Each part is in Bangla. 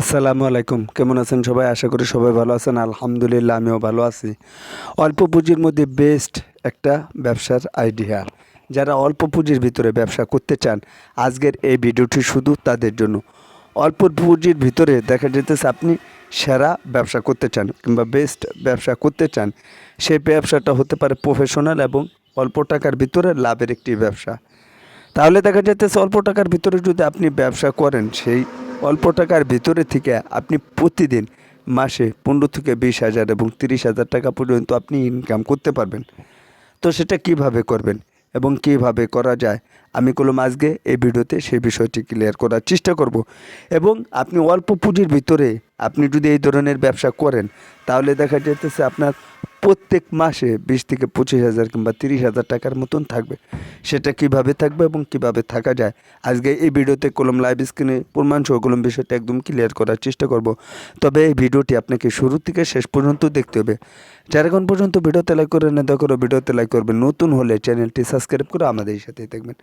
আসসালামু আলাইকুম। কেমন আছেন সবাই? আশা করি সবাই ভালো আছেন। আলহামদুলিল্লাহ, আমিও ভালো আছি। অল্প পুঁজির মধ্যে বেস্ট একটা ব্যবসার আইডিয়া যারা অল্প পুঁজির ভিতরে ব্যবসা করতে চান, আজকের এই ভিডিওটি শুধু তাদের জন্য। অল্প পুঁজির ভিতরে দেখা যেতেছে আপনি সেরা ব্যবসা করতে চান কিংবা বেস্ট ব্যবসা করতে চান, সেই ব্যবসাটা হতে পারে প্রফেশনাল এবং অল্প টাকার ভিতরে লাভের একটি ব্যবসা। তাহলে দেখা যেতেছে অল্প টাকার ভিতরে যদি আপনি ব্যবসা করেন, সেই অল্প টাকার ভিতরে থেকে আপনি প্রতিদিন মাসে পনেরো থেকে বিশ হাজার এবং তিরিশ হাজার টাকা পর্যন্ত আপনি ইনকাম করতে পারবেন। তো সেটা কীভাবে করবেন এবং কীভাবে করা যায়? আমি কলম আজকে এই ভিডিওতে সেই বিষয়টি ক্লিয়ার করার চেষ্টা করব। এবং আপনি অল্প পুঁজির ভিতরে আপনি যদি এই ধরনের ব্যবসা করেন, তাহলে দেখা যেতেছে আপনার প্রত্যেক মাসে বিশ থেকে পঁচিশ হাজার কিংবা তিরিশ হাজার টাকার মতন থাকবে। সেটা কীভাবে থাকবে এবং কীভাবে থাকা যায়? আজকে এই ভিডিওতে কলম লাইভ স্ক্রিনে প্রমাণ সহ কলম বিষয়টা একদম ক্লিয়ার করার চেষ্টা করব। তবে এই ভিডিওটি আপনাকে শুরু থেকে শেষ পর্যন্ত দেখতে হবে। যারা এখন পর্যন্ত ভিডিওতে লাইক করে না দেখো ভিডিওতে লাইক করবেন। নতুন হলে চ্যানেলটি সাবস্ক্রাইব করে আমাদের সাথেই থাকবেন।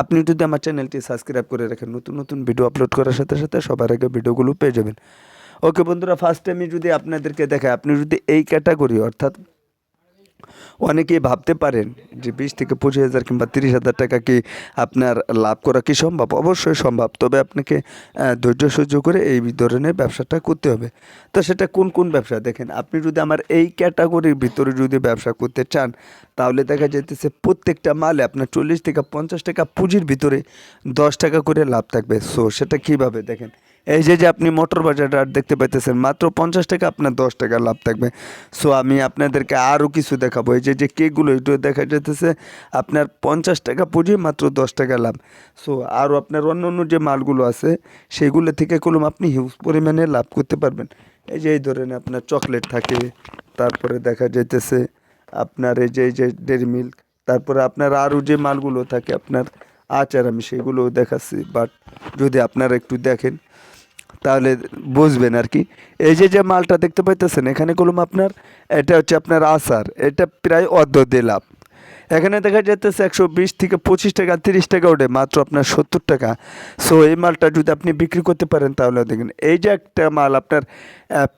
আপনি যদি আমার চ্যানেলটি সাবস্ক্রাইব করে রাখেন, নতুন নতুন ভিডিও আপলোড করার সাথে সাথে সবার আগে ভিডিওগুলো পেয়ে যাবেন। ওকে বন্ধুরা ফার্স্ট আমি যদি আপনাদেরকে দেখাই, আপনি যদি এই ক্যাটাগরি অর্থাৎ অনেকেই ভাবতে পারেন যে বিশ থেকে পঁচিশ হাজার কিংবা তিরিশ হাজার টাকা কি আপনার লাভ করা কি সম্ভব? অবশ্যই সম্ভব। তবে আপনাকে ধৈর্য সহ্য করে এই ধরনের ব্যবসাটা করতে হবে। তো সেটা কোন কোন ব্যবসা? দেখেন, আপনি যদি আমার এই ক্যাটাগরির ভিতরে যদি ব্যবসা করতে চান, তাহলে দেখা যেতেছে প্রত্যেকটা মালে আপনার চল্লিশ থেকে পঞ্চাশ টাকা পুঁজির ভিতরে দশ টাকা করে লাভ থাকবে। সো সেটা কীভাবে? দেখেন এই যে যে আপনি মোটর বাজার আর দেখতে পাইতেছেন, মাত্র পঞ্চাশ টাকা, আপনার দশ টাকা লাভ থাকবে। সো, আমি আপনাদেরকে আরও কিছু দেখাবো। এই যে যে কেকগুলো একটু দেখা যেতেছে আপনার পঞ্চাশ টাকা পুঁজি, মাত্র দশ টাকা লাভ। সো, আরও আপনার অন্য অন্য যে মালগুলো আছে, সেগুলো থেকে কলম আপনি হিউজ পরিমাণে লাভ করতে পারবেন। এই যে, এই ধরনের আপনার চকলেট থাকে, তারপরে দেখা যাইতেছে আপনার এই যে এই যে ডেরি মিল্ক, তারপরে আপনার আরও যে মালগুলো থাকে, আপনার আচার, আমি সেগুলোও দেখাচ্ছি। বাট যদি আপনারা একটু দেখেন তাহলে বুঝবেন আর কি। এই যে যে মালটা দেখতে পাইতেছেন, এখানে কলম আপনার, এটা হচ্ছে আপনার আসার এটা প্রায় অর্ধ দিলাম। এখানে দেখা যাইতেছে একশো বিশ থেকে পঁচিশ টাকা, তিরিশ টাকা ওঠে, মাত্র আপনার সত্তর টাকা। সো এই মালটা যদি আপনি বিক্রি করতে পারেন তাহলে দেখেন, এই যে একটা মাল আপনার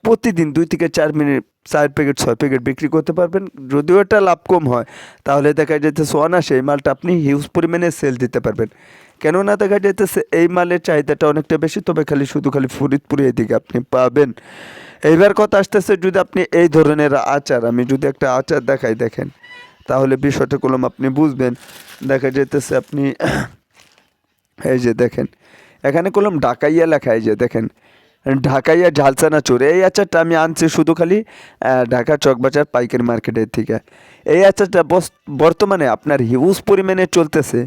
প্রতিদিন দুই থেকে চার মিনিট, চার প্যাকেট, ছয় প্যাকেট বিক্রি করতে পারবেন। যদিও এটা লাভ কম হয়, তাহলে দেখা যাইতেছে অনাসে এই মালটা আপনি হিউজ পরিমাণে সেল দিতে পারবেন। কেননা দেখা যাইতেছে এই মালের চাহিদাটা অনেকটা বেশি, তবে খালি শুধু খালি ফরিদপুরে এদিকে আপনি পাবেন। এইবার কথা আসতেছে যদি আপনি এই ধরনের আচার, আমি যদি একটা আচার দেখাই, দেখেন। তাহলে বিষয়টা কলম আপনি বুঝবেন। দেখা যেতেছে আপনি এই যে দেখেন, এখানে কলম ঢাকাইয়া লেখা, এই যে দেখেন, ঢাকাইয়া ঝালসানা চোর। এই আচারটা আমি আনছি শুধু খালি ঢাকা চকবাজার পাইকারি মার্কেটের থেকে। এই আচারটা বর্তমানে আপনার হিউজ পরিমাণে চলতেছে।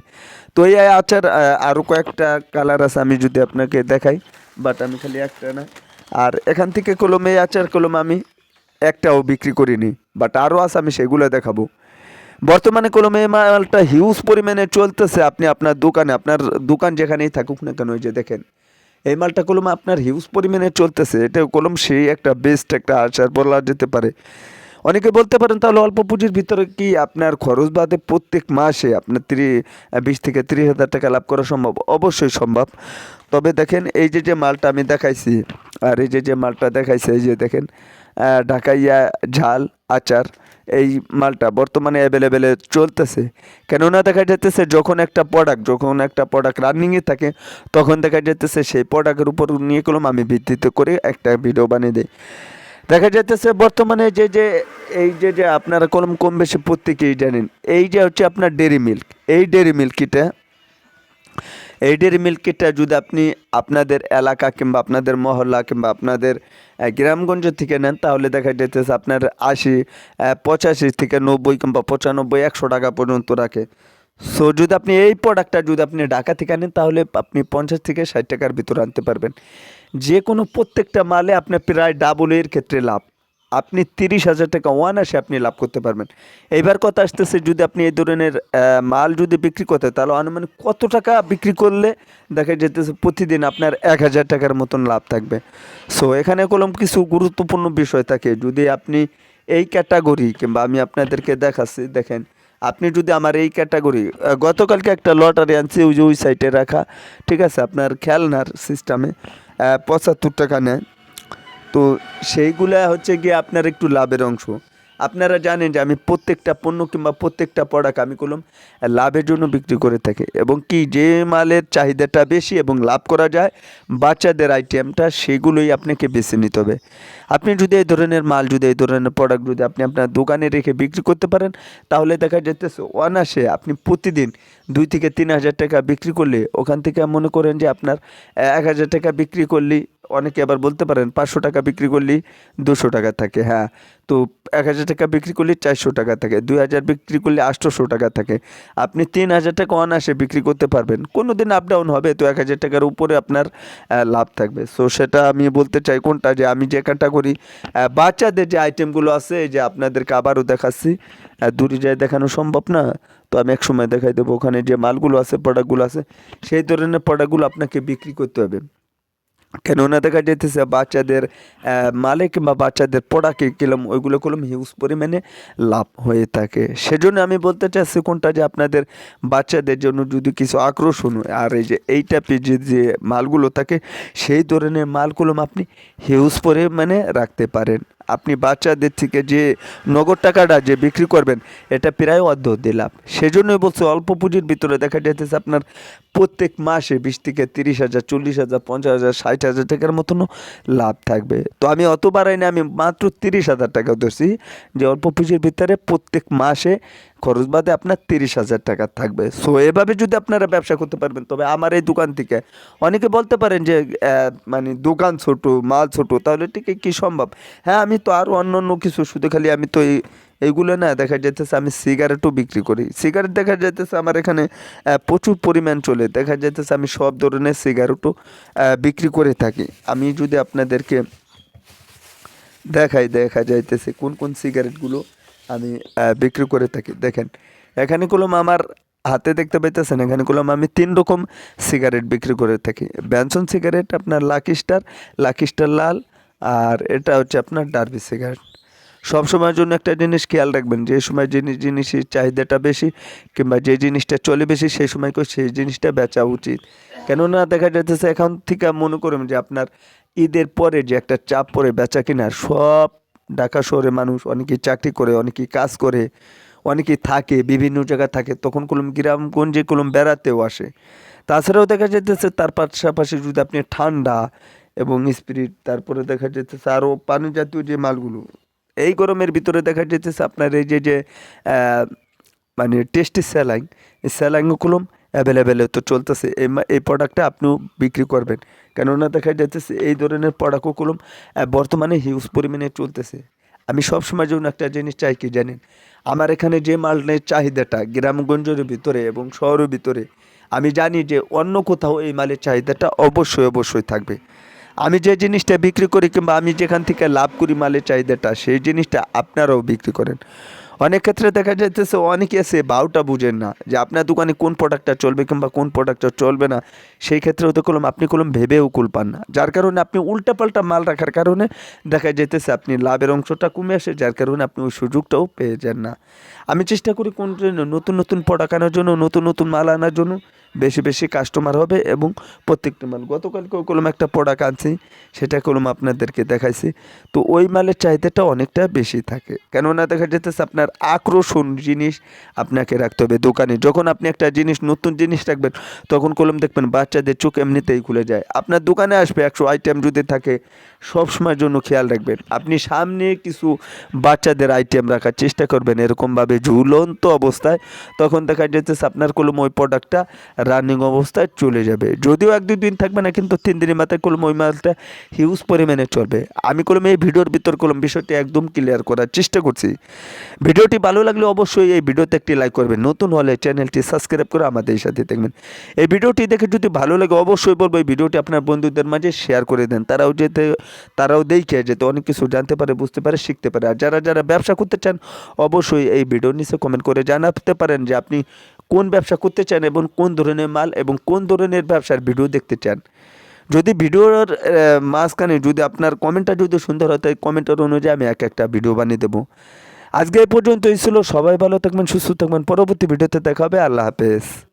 তো এই আচার আরও কয়েকটা কালার আছে, আমি যদি আপনাকে দেখাই বাট আমি খালি একটা না। আর এখান থেকে কলম, এই আচার কলম আমি একটাও বিক্রি করিনি বাট আরও আছে, আমি সেগুলো দেখাবো। বর্তমানে কলমে মালটা হিউজ পরিমাণে চলতেছে। আপনি আপনার দোকানে, আপনার দোকান যেখানেই থাকুক না কেন, ওই যে দেখেন, এই মালটা কলম আপনার হিউজ পরিমাণে চলতেছে। এটা কলম সেই একটা বেস্ট একটা আচার বলা যেতে পারে। অনেকে বলতে পারেন, তাহলে অল্প পুঁজির ভিতরে কি আপনার খরচ বাদে প্রত্যেক মাসে আপনার ত্রিশ বিশ থেকে তিরিশ হাজার টাকা লাভ করা সম্ভব? অবশ্যই সম্ভব। তবে দেখেন, এই যে যে মালটা আমি দেখাইছি, আর এই যে যে মালটা দেখাইছি, এই যে দেখেন ঢাকাইয়া, ঝাল, আচার এই মালটা বর্তমানে অ্যাভেলেবেলে চলতেছে। কেননা দেখা যাইতেছে যখন একটা প্রোডাক্ট যখন একটা প্রোডাক্ট রানিংয়ে থাকে, তখন দেখা যাইতেছে সেই প্রোডাক্টের উপর নিয়ে কলম আমি ভিত্তিতে করে একটা ভিডিও বানিয়ে দিই। দেখা যাইতেছে বর্তমানে যে যে, এই যে যে আপনারা কলম কম বেশি প্রত্যেকেই জানেন, এই যে হচ্ছে আপনার ডেরি মিল্ক এই ডেরি মিল্কিটা এই ডেরি মিল্কটা যদি আপনি আপনাদের এলাকা কিংবা আপনাদের মহল্লা কিংবা আপনাদের গ্রামগঞ্জ থেকে নেন, তাহলে দেখা যেতেছে আপনার আশি পঁচাশি থেকে নব্বই কিংবা পঁচানব্বই, একশো টাকা পর্যন্ত রাখে। সো যদি আপনি এই প্রোডাক্টটা যদি আপনি ঢাকা থেকে আনেন, তাহলে আপনি পঞ্চাশ থেকে ষাট টাকার ভিতরে আনতে পারবেন। যে কোনো প্রত্যেকটা মালে আপনার প্রায় ডাবল এর ক্ষেত্রে লাভ। আপনি তিরিশ হাজার টাকা ওয়ান আসে আপনি লাভ করতে পারবেন। এইবার কথা আসতেছে, যদি আপনি এই ধরনের মাল যদি বিক্রি করতে, তাহলে আনুমানিক কত টাকা বিক্রি করলে দেখা যেতেছে প্রতিদিন আপনার এক হাজার টাকার মতন লাভ থাকবে। সো এখানে কলম কিছু গুরুত্বপূর্ণ বিষয় থাকে। যদি আপনি এই ক্যাটাগরি কিংবা আমি আপনাদেরকে দেখাচ্ছি, দেখেন, আপনি যদি আমার এই ক্যাটাগরি গতকালকে একটা লটারি আনছি, ওই যে ওই সাইটে রাখা, ঠিক আছে, আপনার খেলনার সিস্টেমে পঁচাত্তর টাকা নেয়। তো সেইগুলা হচ্ছে গিয়ে আপনার একটু লাভের অংশ। আপনারা জানেন যে আমি প্রত্যেকটা পণ্য কিংবা প্রত্যেকটা প্রোডাক্ট আমি করলাম লাভের জন্য বিক্রি করে থাকি এবং কি যে মালের চাহিদাটা বেশি এবং লাভ করা যায়, বাচ্চাদের আইটেমটা সেগুলোই আপনাকে বেছে নিতে হবে। আপনি যদি এই ধরনের মাল, যদি এই ধরনের প্রোডাক্ট যদি আপনি আপনার দোকানে রেখে বিক্রি করতে পারেন, তাহলে দেখা যেতেছে অনাসে আপনি প্রতিদিন দুই থেকে তিন হাজার টাকা বিক্রি করলে, ওখান থেকে মনে করেন যে আপনার এক হাজার টাকা বিক্রি করলে অনেকে আবার বলতে পারেন, পাঁচশো টাকা বিক্রি করলেই দুশো টাকা থাকে হ্যাঁ। তো এক হাজার টাকা বিক্রি করলে চারশো টাকা থাকে, দুই হাজার বিক্রি করলে আটশোশো টাকা থাকে। আপনি তিন হাজার টাকা অনাসে বিক্রি করতে পারবেন কোনো দিন আপ ডাউন হবে, তো এক হাজার টাকার উপরে আপনার লাভ থাকবে। সো সেটা আমি বলতে চাই কোনটা, যে আমি যে কাটা করি বাচ্চাদের যে আইটেমগুলো আছে যে আপনাদেরকে আবারও দেখাচ্ছি দূরে যায় দেখানো সম্ভব না, তো আমি এক সময় দেখাই দেবো, ওখানে যে মালগুলো আছে প্রোডাক্টগুলো আছে, সেই ধরনের প্রোডাক্টগুলো আপনাকে বিক্রি করতে হবে। কেননা দেখা যেতেছে বাচ্চাদের মালে কিংবা বাচ্চাদের পড়াকে কিলম, ওইগুলো কলম হিউজ পরিমাণে লাভ হয়ে থাকে। সেজন্য আমি বলতে চাচ্ছি কোনটা যে আপনাদের বাচ্চাদের জন্য যদি কিছু আকর্ষণ আর এই যে এই টাইপের যে যে মালগুলো থাকে, সেই ধরনের মালগুলো আপনি হিউজ পরিমাণে রাখতে পারেন। আপনি বাচ্চাদের থেকে যে নগদ টাকাটা যে বিক্রি করবেন, এটা প্রায় অর্ধ দিলাম। সেজন্যই বলছি অল্প পুঁজির ভিতরে দেখা যাইতেছে আপনার প্রত্যেক মাসে বিশ থেকে তিরিশ হাজার, চল্লিশ হাজার, পঞ্চাশ হাজার, ষাট হাজার টাকার মতনও লাভ থাকবে। তো আমি অত বাড়াই না আমি মাত্র তিরিশ হাজার টাকা ধরছি যে অল্প পুঁজির ভিতরে প্রত্যেক মাসে খরচ বাদে আপনার তিরিশ হাজার টাকা থাকবে। সো এভাবে যদি আপনারা ব্যবসা করতে পারবেন, তবে আমার এই দোকান থেকে অনেকে বলতে পারেন যে মানে দোকান ছোট, মাল ছোট, তাহলে ঠিক কি সম্ভব? হ্যাঁ আমি তো আরও অন্য অন্য কিছু, শুধু খালি আমি তো এই, এইগুলো না দেখা যাইতেছে আমি সিগারেটও বিক্রি করি। সিগারেট দেখা যাইতেছে আমার এখানে প্রচুর পরিমাণ চলে। দেখা যাইতেছে আমি সব ধরনের সিগারেটও বিক্রি করে থাকি। আমি যদি আপনাদেরকে দেখাই, দেখা যাইতেছে কোন কোন সিগারেটগুলো আমি বিক্রি করে থাকি। দেখেন এখানে কলম আমার হাতে দেখতে পাইতেছেন এখানে কলম আমি তিন রকম সিগারেট বিক্রি করে থাকি। ব্যানসন সিগারেট আপনার লাকি স্টার লাকি স্টার লাল, আর এটা হচ্ছে আপনার ডার্বি সিগারেট সব সময়ের জন্য একটা জিনিস খেয়াল রাখবেন, যে সময় যে জিনিসের চাহিদাটা বেশি, কিংবা যে জিনিসটা চলে বেশি, সেই সময় সেই জিনিসটা বেচা উচিত। কেননা দেখা যাচ্ছে এখন থেকে মনে করুন যে আপনার ঈদের পরে যে একটা চাপ পরে বেচা কেনার, সব ঢাকা শহরে মানুষ অনেকে চাকরি করে, অনেকেই কাজ করে, অনেকেই থাকে, বিভিন্ন জায়গায় থাকে, তখন কলম গ্রামগঞ্জে কলম বেড়াতেও আসে। তাছাড়াও দেখা যেতেছে তার পাশাপাশি যদি আপনি ঠান্ডা এবং স্পিরিট, তারপরে দেখা যেতেছে আরও পানি জাতীয় যে মালগুলো, এই গরমের ভিতরে দেখা যেতেছে আপনার এই যে যে মানে টেস্টি স্যালাইন, এই স্যালাইনও কলম অ্যাভেলেবেলে তো চলতেছে। এই এই প্রোডাক্টটা আপনিও বিক্রি করবেন। কেননা দেখা যাচ্ছে এই ধরনের প্রোডাক্টও কলম বর্তমানে হিউজ পরিমাণে চলতেছে। আমি সবসময় জন্য একটা জিনিস চাই কি জানেন? আমার এখানে যে মালের চাহিদাটা গ্রামগঞ্জের ভিতরে এবং শহরের ভিতরে, আমি জানি যে অন্য কোথাও এই মালের চাহিদাটা অবশ্যই অবশ্যই থাকবে। আমি যে জিনিসটা বিক্রি করি কিংবা আমি যেখান থেকে লাভ করি মালের চাহিদাটা, সেই জিনিসটা আপনারাও বিক্রি করেন। অনেক ক্ষেত্রে দেখা যাইতেছে অনেকে এসে বাউটা বুঝেন না যে আপনার দোকানে কোন প্রোডাক্টটা চলবে কিংবা কোন প্রোডাক্টটা চলবে না। সেই ক্ষেত্রে তো কলম, আপনি কলম ভেবেও কুল পান না। যার কারণে আপনি উল্টাপাল্টা মাল রাখার কারণে দেখা যেতেছে আপনি লাভের অংশটা কমে আসে, যার কারণে আপনি ওই সুযোগটাও পেয়ে যান না। আমি চেষ্টা করি কোন নতুন নতুন প্রোডাক্ট আনার জন্য, নতুন নতুন মাল আনার জন্য বেশি বেশি কাস্টমার হবে এবং প্রত্যেকটা মাল। গতকালকেও কলম একটা প্রোডাক্ট আনছি, সেটা কলম আপনাদেরকে দেখাইছি। তো ওই মালের চাহিদাটা অনেকটা বেশি থাকে। কেননা দেখা যেতেছে আপনার আকর্ষণ জিনিস আপনাকে রাখতে হবে দোকানে। যখন আপনি একটা জিনিস, নতুন জিনিস রাখবেন, তখন কলম দেখবেন বাচ্চাদের চোখ এমনিতেই খুলে যায়। আপনার দোকানে আসবে একশো আইটেম যদি থাকে সব সময়ের জন্য খেয়াল রাখবেন। আপনি সামনে কিছু বাচ্চাদের আইটেম রাখার চেষ্টা করবেন এরকমভাবে ঝুলন্ত অবস্থায়, তখন দেখা যাচ্ছে আপনার কলম ওই প্রোডাক্টটা রানিং অবস্থায় চলে যাবে। যদিও এক দুই দিন থাকবে না, কিন্তু তিন দিনের মাথায় কলম ওই মালটা হিউজ পরিমাণে চলবে। আমি কলম এই ভিডিওর ভিতর কলম বিষয়টি একদম ক্লিয়ার করার চেষ্টা করছি। ভিডিওটি ভালো লাগলে অবশ্যই এই ভিডিওতে একটি লাইক করবেন। নতুন হলে চ্যানেলটি সাবস্ক্রাইব করে আমাদের সাথে দেখবেন এই ভিডিওটি দেখে যদি ভালো লাগে, অবশ্যই বলব এই ভিডিওটি আপনার বন্ধুদের মাঝে শেয়ার করে দেন। তারাও যেতে তারাও দেখে যেতে অনেক কিছু জানতে পারে, বুঝতে পারে, শিখতে পারে। আর যারা যারা ব্যবসা করতে চান, অবশ্যই এই ভিডিওর নিচে কমেন্ট করে জানাতে পারেন যে আপনি কোন ব্যবসা করতে চান এবং কোন ধরনের মাল এবং কোন ধরনের ব্যবসার ভিডিও দেখতে চান। যদি ভিডিওর মাঝখানে যদি আপনার কমেন্টটা যদি সুন্দর হয়, তাই কমেন্টের অনুযায়ী আমি এক একটা ভিডিও বানিয়ে দেবো। আজকে এই পর্যন্তই ছিল। সবাই ভালো থাকবেন, সুস্থ থাকবেন। পরবর্তী ভিডিওতে দেখা হবে। আল্লাহ হাফেজ।